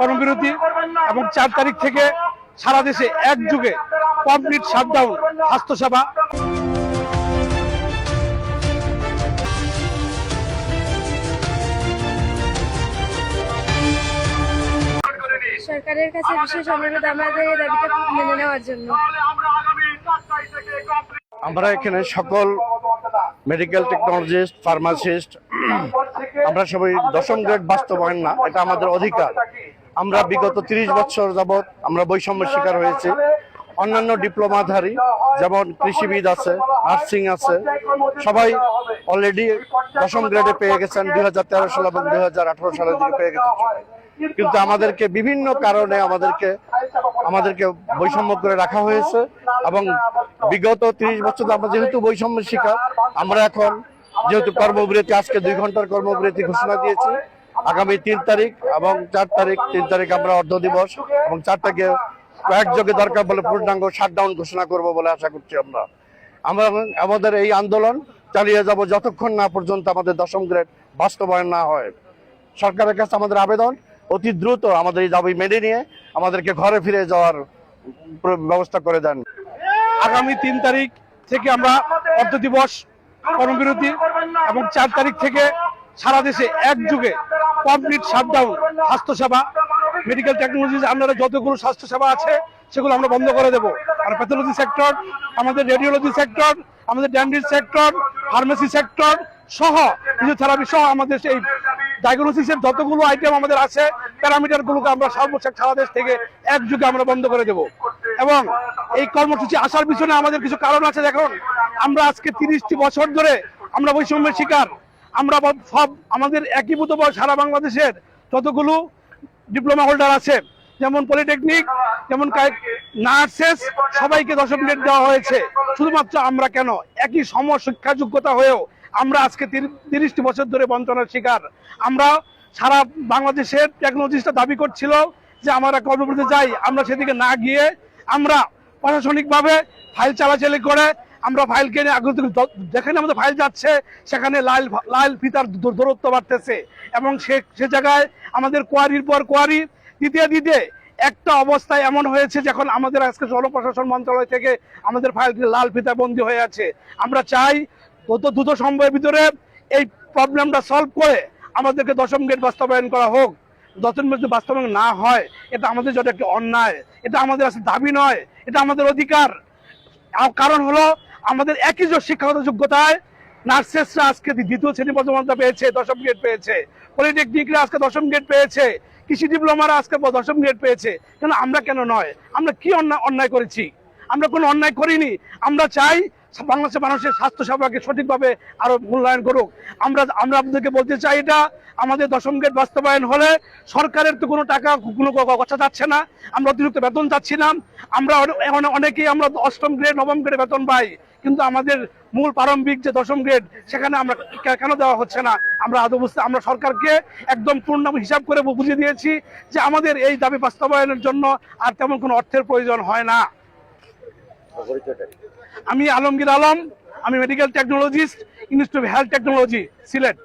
কর্মবিরতি এবং চার তারিখ থেকে সারা দেশে একযুগে কমপ্লিট শাটডাউন স্বাস্থ্যসেবা। সরকারের কাছে বিশেষ অনুরোধ আমাদের দাবিটা মেনে নেওয়ার জন্য। আমরা এখানে সকল মেডিকেল টেকনোলজিস্ট ফার্মাসিস্ট আমরা সবাই দশম গ্রেড বাস্তবায়ন না এটা আমাদের অধিকার। আমরা বিগত তিরিশ বছর যাবৎ আমরা বৈষম্যের শিকার হয়েছি। অন্যান্য ডিপ্লোমাধারী, যেমন কৃষিবিদ আছে, নার্সিং আছে, সবাই অলরেডি দশম গ্রেডে পেয়ে গেছেন, দুই হাজার তেরো সাল এবং দুই হাজার আঠারো সালের দিকে পেয়ে গেছেন কিন্তু আমাদেরকে বিভিন্ন কারণে আমাদেরকে আমাদেরকে বৈষম্য করে রাখা হয়েছে এবং বিগত তিরিশ বছর ধরে আমরা যেহেতু বৈষম্যের শিকার, আমরা এখন যেহেতু কর্মবিরতি, আজকে দুই ঘণ্টার কর্মবিরতি ঘোষণা দিয়েছি আগামী তিন তারিখ এবং চার তারিখ, তিন তারিখ আমরা অর্ধ দিবস এবং চার তারিখে একযোগে দরকার বলে পূর্ণাঙ্গ শাটডাউন ঘোষণা করব বলে আশা করছি আমরা। আমরা আমাদের এই আন্দোলন চালিয়ে যাব যতক্ষণ না পর্যন্ত আমাদের দশম গ্রেড বাস্তবায়ন না হয়। সরকারের কাছে আমাদের আবেদন, অতি দ্রুত আমাদের এই দাবি মেনে নিয়ে আমাদেরকে ঘরে ফিরে যাওয়ার ব্যবস্থা করে দেন। আগামী তিন তারিখ থেকে আমরা অর্ধ দিবস কর্মবিরতি এবং চার তারিখ থেকে সারা দেশে একযুগে কমপ্লিট শাটডাউন স্বাস্থ্যসেবা মেডিকেল টেকনোলজি আপনারা যতগুলো স্বাস্থ্যসেবা আছে, সেগুলো আমরা বন্ধ করে দেব। আর প্যাথোলজি সেক্টর আমাদের রেডিওলজি সেক্টর আমাদের ড্যান্ডিস সেক্টর ফার্মেসি সেক্টর সহ ফিজিওথেরাপি সহ আমাদের এই ডায়াগনোসিসের যতগুলো আইটেম আমাদের আছে, প্যারামিটারগুলোকে আমরা সর্বশেষ সারা দেশ থেকে একযুগে আমরা বন্ধ করে দেব। এবং এই কর্মসূচি আসার পিছনে আমাদের কিছু কারণ আছে। দেখুন, আমরা আজকে তিরিশটি বছর ধরে আমরা বৈষম্যের শিকার। আমরা সব আমাদের একীভূত সারা বাংলাদেশের যতগুলো ডিপ্লোমা হোল্ডার আছে, যেমন পলিটেকনিক যেমন নার্সেস সবাইকে দশম গ্রেড দেওয়া হয়েছে। শুধুমাত্র আমরা কেন? একই সম শিক্ষা যোগ্যতা হয়েও আমরা আজকে তিরি- তিরিশটি বছর ধরে বঞ্চনার শিকার। আমরা সারা বাংলাদেশের টেকনোলজিস্টরা দাবি করছিল যে আমরা কর্মবিরতি যাই, আমরা সেদিকে না গিয়ে আমরা প্রশাসনিকভাবে ফাইল চালাচালি করে আমরা ফাইলকে নিয়ে আগ্রহ যেখানে আমাদের ফাইল যাচ্ছে, সেখানে লাল লাল ফিতার দূরত্ব বাড়তেছে। এবং সে সে জায়গায় আমাদের কোয়ারির পর কোয়ারি দিতে দিতে একটা অবস্থায় এমন হয়েছে যখন আমাদের আজকে জনপ্রশাসন মন্ত্রণালয় থেকে আমাদের ফাইলটি লাল ফিতা বন্দী হয়ে আছে। আমরা চাই দ্রুত দ্রুত সময়ের ভিতরে এই প্রবলেমটা সলভ করে আমাদেরকে দশম গেট বাস্তবায়ন করা হোক। দশম গেট বাস্তবায়ন না হয়, এটা আমাদের জন্য একটি অন্যায়। এটা আমাদের আসলে দাবি নয়, এটা আমাদের অধিকার। কারণ হলো আমাদের একই শিক্ষাগত যোগ্যতায় নার্সেসরা আজকে দ্বিতীয় শ্রেণি পর্যন্ত পেয়েছে, দশম গ্রেড পেয়েছে। পলিটেকনিকরা আজকে দশম গ্রেড পেয়েছে। কৃষি ডিপ্লোমারা আজকে দশম গ্রেড পেয়েছে। কেন আমরা কেন নয়? আমরা কি অন্যায় অন্যায় করেছি? আমরা কোনো অন্যায় করিনি। আমরা চাই বাংলাদেশের মানুষের স্বাস্থ্য সেবাকে সঠিকভাবে আরও মূল্যায়ন করুক। আমরা আমরা আপনাদেরকে বলতে চাই এটা, আমাদের দশম গ্রেড বাস্তবায়ন হলে সরকারের তো কোনো টাকা, কোনো কথা যাচ্ছে না। আমরা অতিরিক্ত বেতন চাচ্ছি না আমরা অনেকেই আমরা অষ্টম গ্রেড নবম গ্রেড বেতন পাই। কিন্তু আমাদের মূল প্রারম্ভিক যে দশম গ্রেড সেখানে আমরা কেন দেওয়া হচ্ছে না? আমরা আদৌ বুঝতে, আমরা সরকারকে একদম পূর্ণ হিসাব করে বুঝিয়ে দিয়েছি যে আমাদের এই দাবি বাস্তবায়নের জন্য আর তেমন কোনো অর্থের প্রয়োজন হয় না। আমি আলমগীর আলম আমি medical technologist institute of health technology Sylhet.